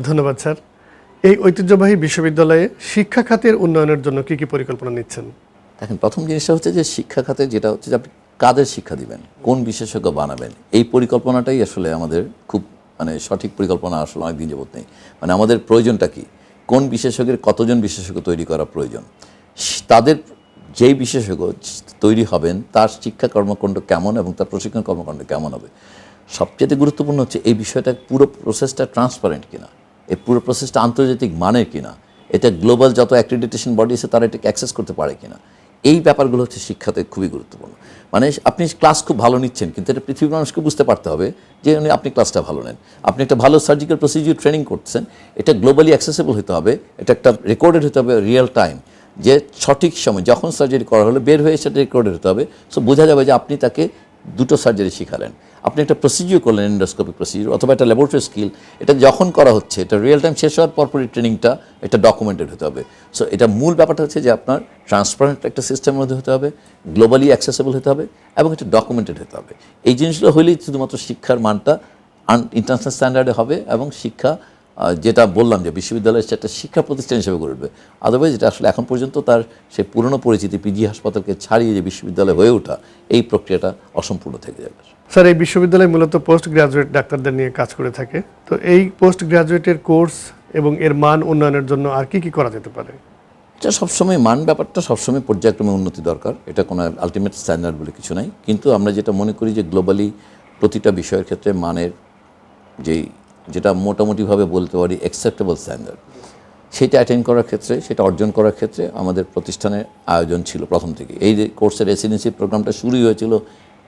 ধন্যবাদ, স্যার। এই ঐতিহ্যবাহী বিশ্ববিদ্যালয়ে শিক্ষা খাতের উন্নয়নের জন্য কি কি পরিকল্পনা নিচ্ছেন? দেখেন, প্রথম জিনিসটা হচ্ছে যে শিক্ষা খাতে যেটা হচ্ছে যে আপনি কাদের শিক্ষা দিবেন, কোন বিশেষজ্ঞ বানাবেন, এই পরিকল্পনাটাই আসলে আমাদের খুব মানে সঠিক পরিকল্পনা আসলে অনেক দিন যাবত নেই। মানে আমাদের প্রয়োজনটা কি? কোন বিশেষজ্ঞের কতজন বিশেষজ্ঞ তৈরি করা প্রয়োজন? তাদের যেই বিশেষজ্ঞ তৈরি হবেন, তার শিক্ষা কর্মকাণ্ড কেমন এবং তার প্রশিক্ষণ কর্মকাণ্ড কেমন হবে? সবচেয়ে গুরুত্বপূর্ণ হচ্ছে এই বিষয়টা পুরো প্রসেসটা ট্রান্সপারেন্ট কিনা। এই পুরো প্রসেসটা আন্তর্জাতিক মানের কিনা, এটা গ্লোবাল যত অ্যাক্রিডিটেশন বডি আছে তারা এটাকে অ্যাক্সেস করতে পারে কিনা, এই ব্যাপারগুলো হচ্ছে শিক্ষাতে খুবই গুরুত্বপূর্ণ। মানে আপনি ক্লাস খুব ভালো নিচ্ছেন, কিন্তু এটা পৃথিবীর মানুষকে বুঝতে পারতে হবে যে উনি আপনি ক্লাসটা ভালো নেন। আপনি একটা ভালো সার্জিক্যাল প্রসিডিউর ট্রেনিং করছেন, এটা গ্লোবালি অ্যাক্সেসেবল হতে হবে, এটা একটা রেকর্ডেড হতে হবে রিয়েল টাইম যে সঠিক সময় যখন সার্জারি করা হলো, বের হয়ে সেটা রেকর্ডেড হতে হবে। সো বোঝা যাবে যে আপনি তাকে দুটো সার্জারি শিখালেন। আপনি একটা প্রসিডিউর করলেন এন্ডোস্কোপিক প্রসিডিউর অথবা একটা ল্যাবরেটরি স্কিল এটা যখন করা হচ্ছে, এটা রিয়েল টাইম শেষ হওয়ার পরপরই ট্রেনিংটা এটা ডকুমেন্টেড হতে হবে। সো এটা মূল ব্যাপারটা হচ্ছে যে আপনার ট্রান্সপারেন্ট একটা সিস্টেমের মধ্যে হতে হবে গ্লোবালি অ্যাক্সেসেবল হতে হবে এবং এটা ডকুমেন্টেড হতে হবে। এই জিনিসগুলো হলেই শুধুমাত্র শিক্ষার মানটা ইন্টারন্যাশনাল স্ট্যান্ডার্ডে হবে এবং শিক্ষা যেটা বললাম যে বিশ্ববিদ্যালয়ের সেটা শিক্ষা প্রতিষ্ঠান হিসেবে গড়ে উঠবে। আদারওয়াইজ এটা আসলে এখন পর্যন্ত তার সে পুরনো পরিচিতি পিজি হাসপাতালকে ছাড়িয়ে যে বিশ্ববিদ্যালয় হয়ে ওঠা এই প্রক্রিয়াটা অসম্পূর্ণ থেকে যাবে। স্যার এই বিশ্ববিদ্যালয় মূলত পোস্ট গ্রাজুয়েট ডাক্তারদের নিয়ে কাজ করে থাকে। তো এই পোস্ট গ্রাজুয়েটের কোর্স এবং এর মান উন্নয়নের জন্য আর কি কি করা যেতে পারে? এটা সবসময় মান ব্যাপারটা সবসময় পর্যায়ক্রমে উন্নতি দরকার। এটা কোনো আলটিমেট স্ট্যান্ডার্ড বলে কিছু নাই। কিন্তু আমরা যেটা মনে করি যে গ্লোবালি প্রতিটা বিষয়ের ক্ষেত্রে মানের যেই যেটা মোটামুটিভাবে বলতে পারি অ্যাকসেপ্টেবল স্ট্যান্ডার্ড সেটা অ্যাটেন্ড করার ক্ষেত্রে, সেটা অর্জন করার ক্ষেত্রে আমাদের প্রতিষ্ঠানের আয়োজন ছিল প্রথম থেকে। এই যে কোর্সের রেসিডেন্সি প্রোগ্রামটা শুরুই হয়েছিল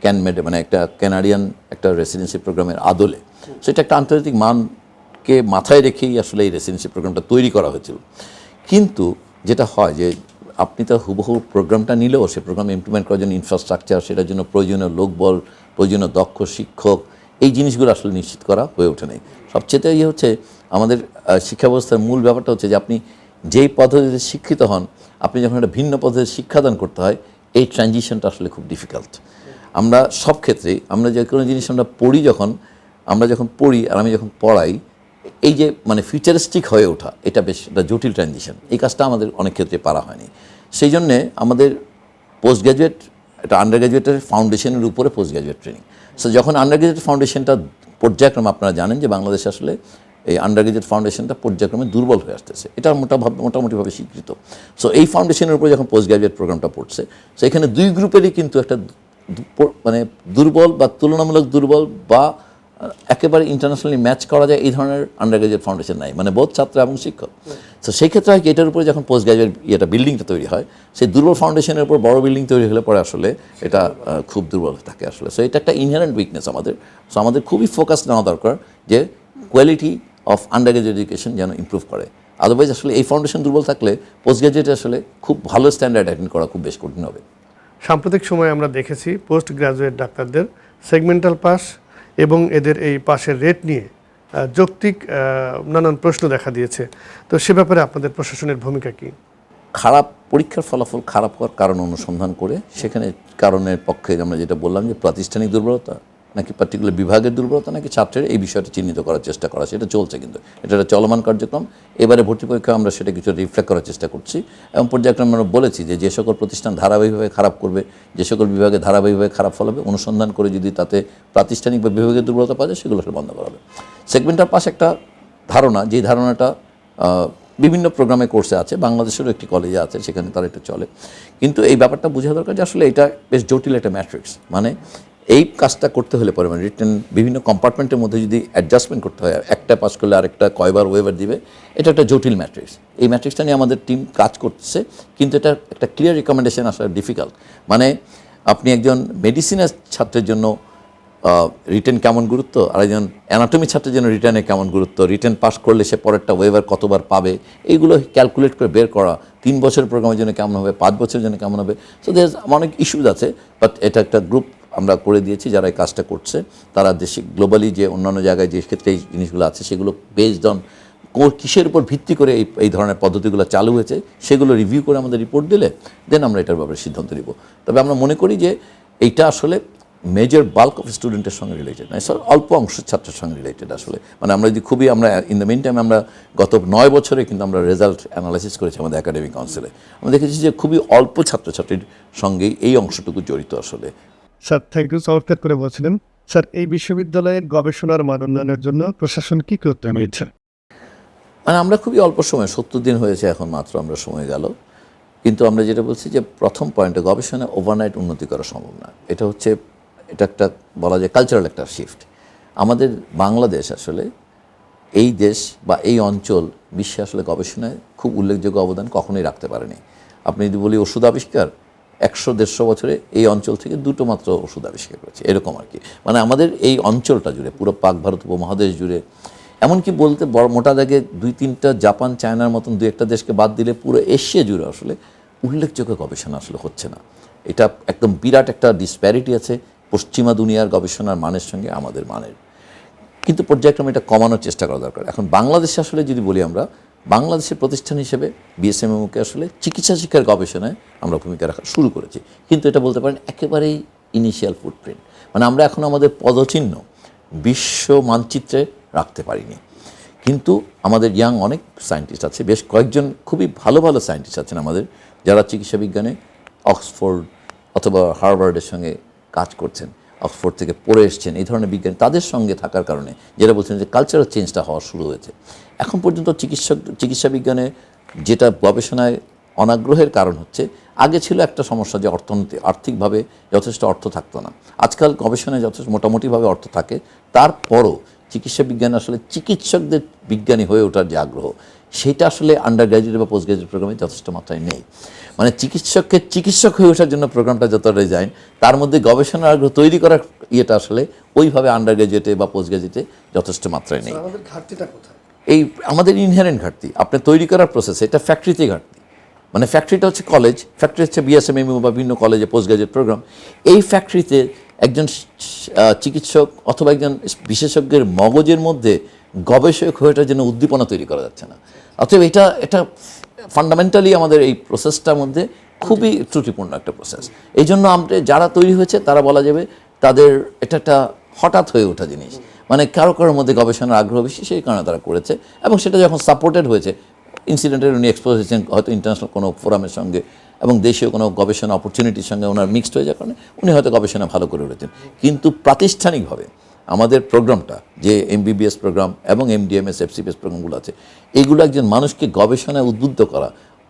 ক্যানমেডে মানে একটা ক্যানাডিয়ান একটা রেসিডেন্সি প্রোগ্রামের আদলে। সেটা একটা আন্তর্জাতিক মানকে মাথায় রেখেই আসলে এই রেসিডেন্সি প্রোগ্রামটা তৈরি করা হয়েছিল। কিন্তু যেটা হয় যে আপনি তো হুবহু প্রোগ্রামটা নিলেও, সে প্রোগ্রাম ইমপ্লিমেন্ট করার জন্য ইনফ্রাস্ট্রাকচার সেটার জন্য প্রয়োজনীয় লোকবল, প্রয়োজনীয় দক্ষ শিক্ষক এই জিনিসগুলো আসলে নিশ্চিত করা হয়ে ওঠে নাই। সবচেয়ে ইয়ে হচ্ছে আমাদের শিক্ষা ব্যবস্থার মূল ব্যাপারটা হচ্ছে যে আপনি যেই পদ্ধতিতে শিক্ষিত হন, আপনি যখন একটা ভিন্ন পদ্ধতিতে শিক্ষাদান করতে হয়, এই ট্রানজিশনটা আসলে খুব ডিফিকাল্ট আমরা সব ক্ষেত্রেই, আমরা যে কোনো জিনিস আমরা পড়ি যখন, আমরা যখন পড়ি আর আমি যখন পড়াই, এই যে মানে ফিউচারিস্টিক হয়ে ওঠা, এটা বেশ একটা জটিল ট্রানজিশন এই কাজটা আমাদের অনেক ক্ষেত্রে পারা হয়নি। সেই জন্যে আমাদের পোস্ট গ্র্যাজুয়েট একটা আন্ডার গ্র্যাজুয়েটের ফাউন্ডেশনের উপরে পোস্ট গ্র্যাজুয়েট ট্রেনিং সো যখন আন্ডার গ্র্যাজুয়েট ফাউন্ডেশনটা পর্যায়ক্রমে আপনারা জানেন যে বাংলাদেশ আসলে এই আন্ডার গ্র্যাজুয়েট ফাউন্ডেশনটা পর্যায়ক্রমে দুর্বল হয়ে আসতেছে, এটা মোটা মোটামুটিভাবে স্বীকৃত। সো এই ফাউন্ডেশনের উপরে যখন পোস্ট গ্রাজুয়েট প্রোগ্রামটা পড়ছে সো এখানে দুই গ্রুপেরই কিন্তু একটা মানে দুর্বল বা তুলনামূলক দুর্বল বা একেবারে ইন্টারন্যাশনালি ম্যাচ করা যায় এই ধরনের আন্ডার গ্রাজুয়েট ফাউন্ডেশন নাই। মানে বোধ ছাত্র এবং শিক্ষক। তো সেই ক্ষেত্রে হয় কি, এটার উপরে যখন পোস্ট গ্রাজুয়েট ইয়েটা বিল্ডিংটা তৈরি হয়, সেই দুর্বল ফাউন্ডেশনের উপর বড় বিল্ডিং তৈরি হলে পরে আসলে এটা খুব দুর্বল থাকে আসলে। সো এটা একটা ইনহারেন্ট উইকনেস আমাদের। সো আমাদের খুবই ফোকাস নেওয়া দরকার যে quality of under graduate education যেন ইমপ্রুভ করে। আদারওয়াইজ আসলে এই ফাউন্ডেশন দুর্বল থাকলে পোস্ট গ্রাজুয়েট আসলে খুব ভালো স্ট্যান্ডার্ড অ্যাটেন্ড করা খুব বেশ কঠিন হবে। সাম্প্রতিক সময়ে আমরা দেখেছি পোস্ট গ্রাজুয়েট ডাক্তারদের সেগমেন্টাল পাস এবং এদের এই পাশের রেট নিয়ে যৌক্তিক নানান প্রশ্ন দেখা দিয়েছে। তো সে ব্যাপারে আপনাদের প্রশাসনের ভূমিকা কি? খারাপ, পরীক্ষার ফলাফল খারাপ হওয়ার কারণ অনুসন্ধান করে, সেখানে কারণের পক্ষে আমরা যেটা বললাম যে প্রাতিষ্ঠানিক দুর্বলতা নাকি পার্টিকুলার বিভাগের দুর্বলতা নাকি ছাত্রের, এই বিষয়টা চিহ্নিত করার চেষ্টা করা সেটা চলছে কিন্তু। এটা একটা চলমান কার্যক্রম। এবারে ভর্তি পরীক্ষা আমরা সেটা কিছু রিফ্লেক্ট করার চেষ্টা করছি। এবং পর্যায়ক্রমে আমরা বলেছি যে যে সকল প্রতিষ্ঠান ধারাবাহিকভাবে খারাপ করবে, যে সকল বিভাগে ধারাবাহিকভাবে খারাপ ফল হবে, অনুসন্ধান করে যদি তাতে প্রাতিষ্ঠানিক বা বিভাগের দুর্বলতা পাওয়া যায়, সেগুলো বন্ধ করা হবে। সেগমেন্টার পাশে একটা ধারণা যে ধারণাটা বিভিন্ন প্রোগ্রামে কোর্সে আছে, বাংলাদেশেরও একটি কলেজে আছে, সেখানে তার এটা চলে। কিন্তু এই ব্যাপারটা বোঝা দরকার যে, আসলে এটা বেশ জটিল একটা ম্যাট্রিক্স। মানে এই কাজটা করতে হলে পরে মানে রিটার্ন বিভিন্ন কম্পার্টমেন্টের মধ্যে যদি অ্যাডজাস্টমেন্ট করতে হয়, একটা পাস করলে আরেকটা কয়বার ওয়েবার দিবে, এটা একটা জটিল ম্যাট্রিক্স এই ম্যাট্রিক্সটা নিয়ে আমাদের টিম কাজ করছে কিন্তু এটা একটা ক্লিয়ার রিকমেন্ডেশন আসা ডিফিকাল্ট মানে আপনি একজন মেডিসিনের ছাত্রের জন্য রিটার্ন কেমন গুরুত্ব, আর একজন অ্যানাটমি ছাত্রের জন্য রিটার্নে কেমন গুরুত্ব রিটার্ন পাস করলে সে পরেরটা ওয়েভার কতবার পাবে, এইগুলো ক্যালকুলেট করে বের করা, তিন বছরের প্রোগ্রামের জন্য কেমন হবে, পাঁচ বছরের জন্য কেমন হবে। সো দের অনেক ইস্যুজ আছে বাট এটা একটা গ্রুপ আমরা করে দিয়েছি, যারা এই কাজটা করছে। তারা দেশে গ্লোবালি যে অন্যান্য জায়গায় যে ক্ষেত্রে এই জিনিসগুলো আছে, সেগুলো বেসড অন কিসের উপর ভিত্তি করে এই এই ধরনের পদ্ধতিগুলো চালু হয়েছে, সেগুলো রিভিউ করে আমাদের রিপোর্ট দিলে দেন আমরা এটার ব্যাপারে সিদ্ধান্ত নিব। তবে আমরা মনে করি যে এইটা আসলে মেজর বাল্ক অফ স্টুডেন্টের সঙ্গে রিলেটেড না অল্প অংশ ছাত্রের সঙ্গে রিলেটেড আসলে। মানে আমরা যদি খুবই, আমরা ইন দ্য মিন টাইম আমরা গত নয় বছরে কিন্তু আমরা রেজাল্ট অ্যানালাইসিস করেছি আমাদের একাডেমিক কাউন্সিলে আমরা দেখেছি যে খুবই অল্প ছাত্রছাত্রীর সঙ্গেই এই অংশটুকু জড়িত আসলে। স্যার থ্যাংক ইউ চমৎকার করে বলছিলেন। স্যার, এই বিশ্ববিদ্যালয়ের গবেষণার মান উন্নয়নের জন্য প্রশাসন কি করতে হয়েছে মানে আমরা খুবই অল্প সময়, সত্তর দিন হয়েছে এখন মাত্র আমরা সময় গেল। কিন্তু আমরা যেটা বলছি যে প্রথম পয়েন্টে গবেষণায় ওভারনাইট উন্নতি করা সম্ভব না। এটা হচ্ছে, এটা একটা বলা যায় কালচারাল একটা শিফট আমাদের বাংলাদেশ আসলে, এই দেশ বা এই অঞ্চল বিশ্বে আসলে গবেষণায় খুব উল্লেখযোগ্য অবদান কখনোই রাখতে পারেনি। আপনি যদি বলি ওষুধ আবিষ্কার একশো, দেড়শো বছরে এই অঞ্চল থেকে দুটো মাত্র ওষুধ আবিষ্কার করেছে। এরকম আর কি। মানে আমাদের এই অঞ্চলটা জুড়ে, পুরো পাক ভারত উপমহাদেশ জুড়ে। এমনকি বলতে বড়, মোটা দাগে দুই, তিনটা জাপান, চায়নার মতন দু একটা দেশকে বাদ দিলে পুরো এশিয়া জুড়ে আসলে উল্লেখযোগ্য গবেষণা আসলে হচ্ছে না। এটা একদম বিরাট একটা ডিসপ্যারিটি আছে পশ্চিমা দুনিয়ার গবেষণার মানের সঙ্গে আমাদের মানের। কিন্তু পর্যায়ক্রমে এটা কমানোর চেষ্টা করা দরকার। এখন বাংলাদেশে আসলে যদি বলি আমরা বাংলাদেশের প্রতিষ্ঠান হিসেবে বিএসএমএমকে আসলে চিকিৎসা শিক্ষার গবেষণায় আমরা ভূমিকা রাখা শুরু করেছি। কিন্তু এটা বলতে পারেন একেবারেই ইনিশিয়াল ফুটপ্রিন্ট মানে আমরা এখন আমাদের পদচিহ্ন বিশ্ব মানচিত্রে রাখতে পারিনি। কিন্তু আমাদের ইয়াং অনেক সায়েন্টিস্ট আছে, বেশ কয়েকজন খুবই ভালো ভালো সায়েন্টিস্ট আছেন আমাদের, যারা চিকিৎসা বিজ্ঞানে অক্সফোর্ড অথবা হার্ভার্ডের সঙ্গে কাজ করছেন। অক্সফোর্ড থেকে পড়ে এসছেন, এই ধরনের বিজ্ঞান তাদের সঙ্গে থাকার কারণে, যেটা বলছেন যে কালচারাল চেঞ্জটা হওয়া শুরু হয়েছে। এখন পর্যন্ত চিকিৎসক, চিকিৎসা বিজ্ঞানে যেটা গবেষণায় অনাগ্রহের কারণ হচ্ছে, আগে ছিল একটা সমস্যা যে অর্থনীতি, আর্থিকভাবে যথেষ্ট অর্থ থাকতো না। আজকাল গবেষণায় যথেষ্ট, মোটামুটিভাবে অর্থ থাকে। তারপরও চিকিৎসা বিজ্ঞান আসলে চিকিৎসকদের বিজ্ঞানী হয়ে ওঠার যে আগ্রহ সেটা আসলে আন্ডার গ্র্যাজুয়েট বা পোস্ট গ্র্যাজুয়েট প্রোগ্রামে যথেষ্ট মাত্রায় নেই। মানে চিকিৎসককে চিকিৎসক হয়ে ওঠার জন্য প্রোগ্রামটা যতটা ডিজাইন তার মধ্যে গবেষণার আগ্রহ তৈরি করার ইয়েটা আসলে ওইভাবে আন্ডার গ্র্যাজুয়েটে বা পোস্ট গ্র্যাজুয়েটে যথেষ্ট মাত্রায় নেই। আমাদের ঘাটতিটা কোথায়? এই আমাদের ইনহারেন্ট ঘাটতি আপনি তৈরি করার প্রসেস এটা ফ্যাক্টরিতে ঘাটতি। মানে ফ্যাক্টরিটা হচ্ছে কলেজ ফ্যাক্টরি হচ্ছে বিএসএমএম বা বিভিন্ন কলেজে পোস্ট গ্রাজুয়েট প্রোগ্রাম এই ফ্যাক্টরিতে একজন চিকিৎসক অথবা একজন বিশেষজ্ঞের মগজের মধ্যে গবেষক হয়ে ওঠার জন্য উদ্দীপনা তৈরি করা যাচ্ছে না। অতএব এটা এটা ফান্ডামেন্টালি আমাদের এই প্রসেসটার মধ্যে খুবই ত্রুটিপূর্ণ একটা প্রসেস এই জন্য আমরা, যারা তৈরি হয়েছে, তারা বলা যাবে তাদের এটা একটা হঠাৎ হয়ে ওঠা জিনিস। মানে কারও কারোর মধ্যে গবেষণার আগ্রহ বেশি, সেই কারণে তারা করেছে। এবং সেটা যখন সাপোর্টেড হয়েছে ইনসিডেন্টের উনি এক্সপোজ হয়েছেন, হয়তো ইন্টারন্যাশনাল কোনো ফোরামের সঙ্গে এবং দেশীয় কোনো গবেষণা অপরচুনিটির সঙ্গে ওনার মিক্সড হয়ে যাওয়ার কারণে উনি হয়তো গবেষণা ভালো করে উঠেছেন কিন্তু প্রাতিষ্ঠানিকভাবে আমাদের প্রোগ্রামটা, যে এমবিবিএস প্রোগ্রাম এবং এমডিএমএস এফসিপিএস প্রোগ্রামগুলো আছে এইগুলো একজন মানুষকে গবেষণায় উদ্বুদ্ধ করা,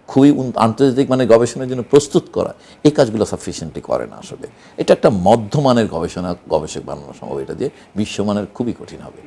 খুবই আন্তর্জাতিক মানে গবেষণার জন্য প্রস্তুত করা, এই কাজগুলো সাফিসিয়েন্টলি করে না আসলে। এটা একটা মধ্যমানের গবেষণা, গবেষক বানানো সম্ভব, এটা দিয়ে বিশ্বমানের খুবই কঠিন হবে।